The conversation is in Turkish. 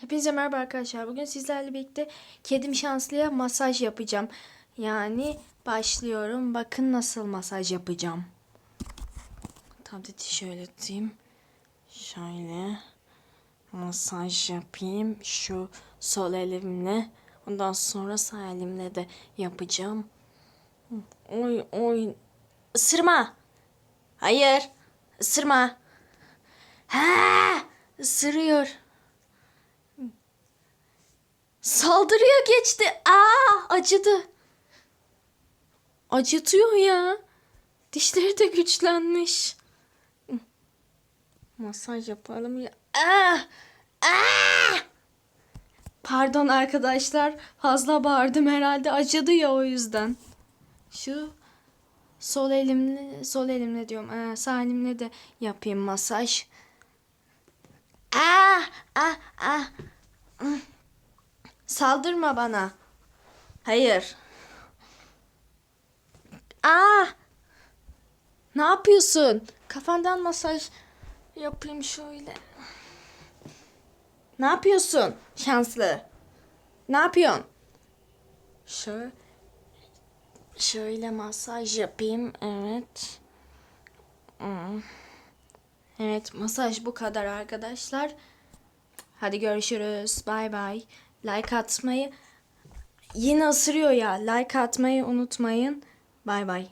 Hepinize merhaba arkadaşlar. Bugün sizlerle birlikte kedim şanslıya masaj yapacağım. Yani başlıyorum. Bakın nasıl masaj yapacağım. Tableti şöyle tutayım. Şöyle masaj yapayım. Şu sol elimle. Ondan sonra sağ elimle de yapacağım. Oy oy. Isırma. Hayır. Isırma. Ha! Isırıyor. Saldırıya geçti. Aa, acıdı. Acıtıyor ya. Dişleri de güçlenmiş. Masaj yapalım ya. Aa! Aa! Pardon arkadaşlar. Fazla bağırdım herhalde. Acıdı ya o yüzden. Şu sol elimle sol elimle diyorum. Ee, sağ elimle de yapayım masaj. Aa! Ah! Ah! Saldırma bana. Hayır. Aa! Ne yapıyorsun? Kafandan masaj yapayım şöyle. Ne yapıyorsun? Şanslı. Ne yapıyorsun? Şöyle şöyle masaj yapayım. Evet. Hmm. Evet, masaj bu kadar arkadaşlar. Hadi görüşürüz. Bay bay. Like atmayı yine ısırıyor ya. Like atmayı unutmayın. Bay bay.